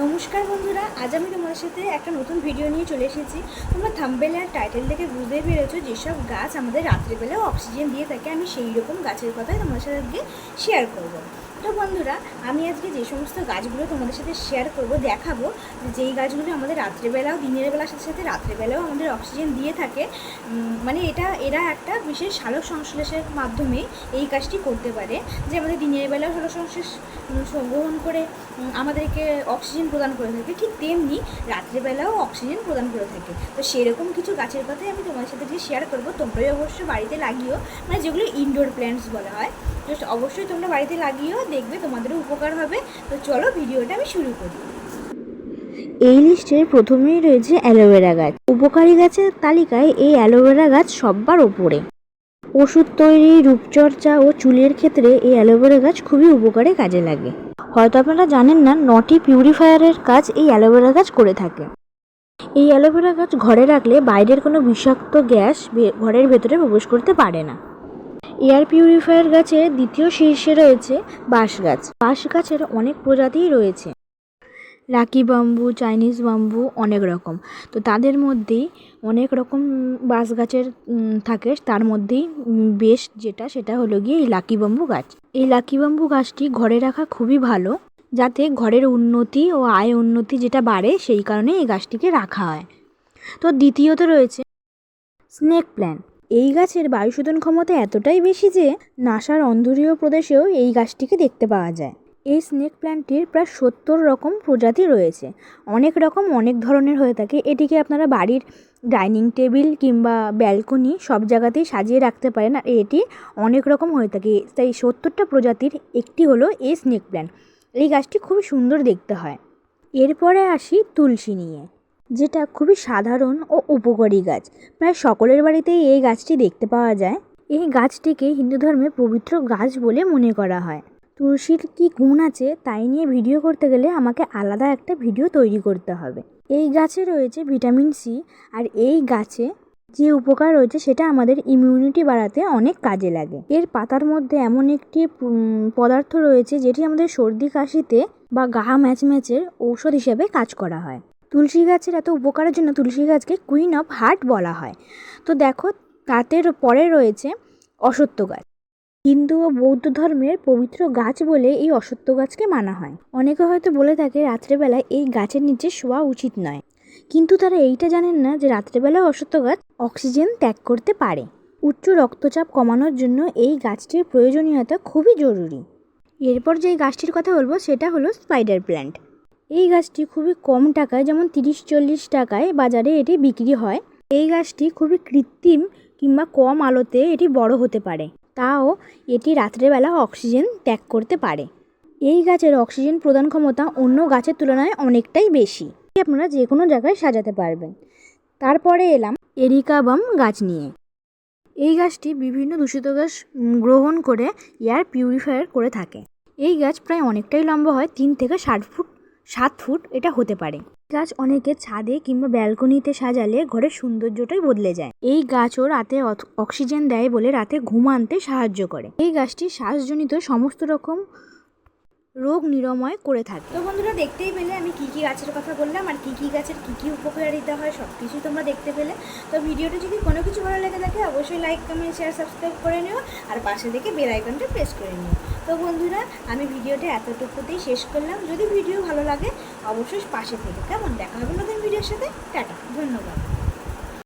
নমস্কার বন্ধুরা, আজ আমি তোমাদের সাথে একটা নতুন ভিডিও নিয়ে চলে এসেছি। তোমরা থাম্বেল আর টাইটেল দেখে বুঝতে পেরেছ যেসব গাছ আমাদের রাত্রিবেলাও অক্সিজেন দিয়ে থাকে। আমি সেই রকম গাছের কথাই তোমাদের সাথে আজকে শেয়ার করব। তো বন্ধুরা, আমি আজকে যে সমস্ত গাছগুলো তোমাদের সাথে শেয়ার করব, দেখাবো যেই গাছগুলো আমাদের রাত্রিবেলাও, দিনের বেলার সাথে সাথে রাত্রিবেলাও আমাদের অক্সিজেন দিয়ে থাকে মানে এটা, এরা একটা বিশেষ সালোক সংশ্লেষের মাধ্যমে এই কাজটি করতে পারে। যে আমাদের দিনের বেলাও সালোক সংশ্লেষ গ্রহণ করে আমাদেরকে অক্সিজেন প্রদান করে থাকে, ঠিক তেমনি রাত্রিবেলাও অক্সিজেন প্রদান করে থাকে। তো সেরকম কিছু গাছের কথাই আমি তোমাদের সাথে যে শেয়ার করব, তোমরাই অবশ্যই বাড়িতে লাগিও মানে যেগুলো ইনডোর প্ল্যান্টস বলা হয়। জাস্ট অবশ্যই তোমরা বাড়িতে লাগিও, দেখবে তোমাদেরও উপকার হবে। তো চলো ভিডিওটা আমি শুরু করি। এই লিস্টে প্রথমেই রয়েছে অ্যালোভেরা গাছ। উপকারী গাছের তালিকায় এই অ্যালোভেরা গাছ সব্বার ওপরে। ওষুধ তৈরি, রূপচর্চা ও চুলের ক্ষেত্রে এই অ্যালোভেরা গাছ খুবই উপকারে কাজে লাগে। হয়তো আপনারা জানেন না, নটি পিউরিফায়ারের কাজ এই অ্যালোভেরা গাছ করে থাকে। এই অ্যালোভেরা গাছ ঘরে রাখলে বাইরের কোনো বিষাক্ত গ্যাস ঘরের ভেতরে প্রবেশ করতে পারে না। এয়ার পিউরিফায়ার গাছের দ্বিতীয় শীর্ষে রয়েছে বাঁশ গাছ। বাঁশ গাছের অনেক প্রজাতিই রয়েছে। লাকি বাম্বু, চাইনিজ বাম্বু অনেক রকম। তো তাদের মধ্যেই অনেক রকম বাঁশ গাছের থাকে। তার মধ্যেই বেস্ট যেটা, সেটা হলো গিয়ে এই লাকি বাম্বু গাছ। এই লাকি বাম্বু গাছটি ঘরে রাখা খুবই ভালো, যাতে ঘরের উন্নতি ও আয় উন্নতি যেটা বাড়ে, সেই কারণে এই গাছটিকে রাখা হয়। তো দ্বিতীয়ত রয়েছে স্নেক প্ল্যান্ট। এই গাছের বায়ুশোধন ক্ষমতা এতটাই বেশি যে, নাসার অন্ধরীয় প্রদেশেও এই গাছটিকে দেখতে পাওয়া যায়। এই স্নেক প্ল্যান্টটির প্রায় সত্তর রকম প্রজাতি রয়েছে। অনেক রকম, অনেক ধরনের হয়ে থাকে। এটিকে আপনারা বাড়ির ডাইনিং টেবিল কিংবা ব্যালকনি সব জায়গাতেই সাজিয়ে রাখতে পারেন। আর এটি অনেক রকম হয়ে থাকে। তাই সত্তরটা প্রজাতির একটি হলো এই স্নেক প্ল্যান্ট এই গাছটি খুবই সুন্দর দেখতে হয়। এরপরে আসি তুলসী নিয়ে, যেটা খুবই সাধারণ ও উপকারী গাছ। প্রায় সকলের বাড়িতেই এই গাছটি দেখতে পাওয়া যায়। এই গাছটিকে হিন্দু ধর্মে পবিত্র গাছ বলে মনে করা হয়। তুলসীর কি গুণ আছে তাই নিয়ে ভিডিও করতে গেলে আমাকে আলাদা একটা ভিডিও তৈরি করতে হবে। এই গাছে রয়েছে ভিটামিন সি আর এই গাছে যে উপকার রয়েছে সেটা আমাদের ইমিউনিটি বাড়াতে অনেক কাজে লাগে। এর পাতার মধ্যে এমন একটি পদার্থ রয়েছে যেটি আমাদের সর্দি, কাশিতে বা গা ম্যাচ ম্যাচের ঔষধ হিসেবে কাজ করা হয়। তুলসী গাছের এত উপকারের জন্য তুলসী গাছকে কুইন অফ হার্ট বলা হয়। তো দেখো তাদের পরে রয়েছে অসত্য গাছ। হিন্দু ও বৌদ্ধ ধর্মের পবিত্র গাছ বলে এই অসত্য গাছকে মানা হয়। অনেকে হয়তো বলে থাকে, রাত্রেবেলায় এই গাছের নিচে শোয়া উচিত নয়। কিন্তু তারা এইটা জানেন না যে রাত্রেবেলায় অসত্য গাছ অক্সিজেন ত্যাগ করতে পারে। উচ্চ রক্তচাপ কমানোর জন্য এই গাছটির প্রয়োজনীয়তা খুবই জরুরি। এরপর যে গাছটির কথা বলব, সেটা হলো স্পাইডার প্ল্যান্ট এই গাছটি খুবই কম টাকায়, যেমন তিরিশ চল্লিশ টাকায় বাজারে এটি বিক্রি হয়। এই গাছটি খুবই কৃত্রিম কিংবা কম আলোতে এটি বড় হতে পারে। তাও এটি রাত্রেবেলা অক্সিজেন ত্যাগ করতে পারে। এই গাছের অক্সিজেন প্রদান ক্ষমতা অন্য গাছের তুলনায় অনেকটাই বেশি। আপনারা যে কোনো জায়গায় সাজাতে পারবেন। তারপরে এলাম এরিকাবাম গাছ নিয়ে। এই গাছটি বিভিন্ন দূষিত গ্যাস গ্রহণ করে এয়ার পিউরিফায়ার করে থাকে। এই গাছ প্রায় অনেকটাই লম্বা হয়, তিন থেকে ষাট ফুট, সাত ফুট এটা হতে পারে। গাছ অনেকে ছাদে কিংবা ব্যালকনিতে সাজালে ঘরের সৌন্দর্যটাই বদলে যায়। এই গাছও রাতে অক্সিজেন দেয় বলে রাতে ঘুম আনতে সাহায্য করে। এই গাছটি শ্বাসজনিত সমস্ত রকম রোগ নিরাময় করে থাকে। তো বন্ধুরা, দেখতেই পেলে আমি কী কী গাছের কথা বললাম আর কী কী গাছের কী কী উপকারিতা হয় সব কিছুই তোমরা দেখতে পেলে। তো ভিডিওটা যদি কোনো কিছু ভালো লেগে থাকে, অবশ্যই লাইক কমেন্ট শেয়ার সাবস্ক্রাইব করে নিও আর পাশে দেখে বেল আইকনটা প্রেস করে নিও। তো বন্ধুরা, আমি ভিডিওটা এতটুকুতেই শেষ করলাম। যদি ভিডিও ভালো লাগে, অবশ্যই পাশে থেকে। কেমন? দেখা হবে নতুন ভিডিওর সাথে। টাটা। ধন্যবাদ।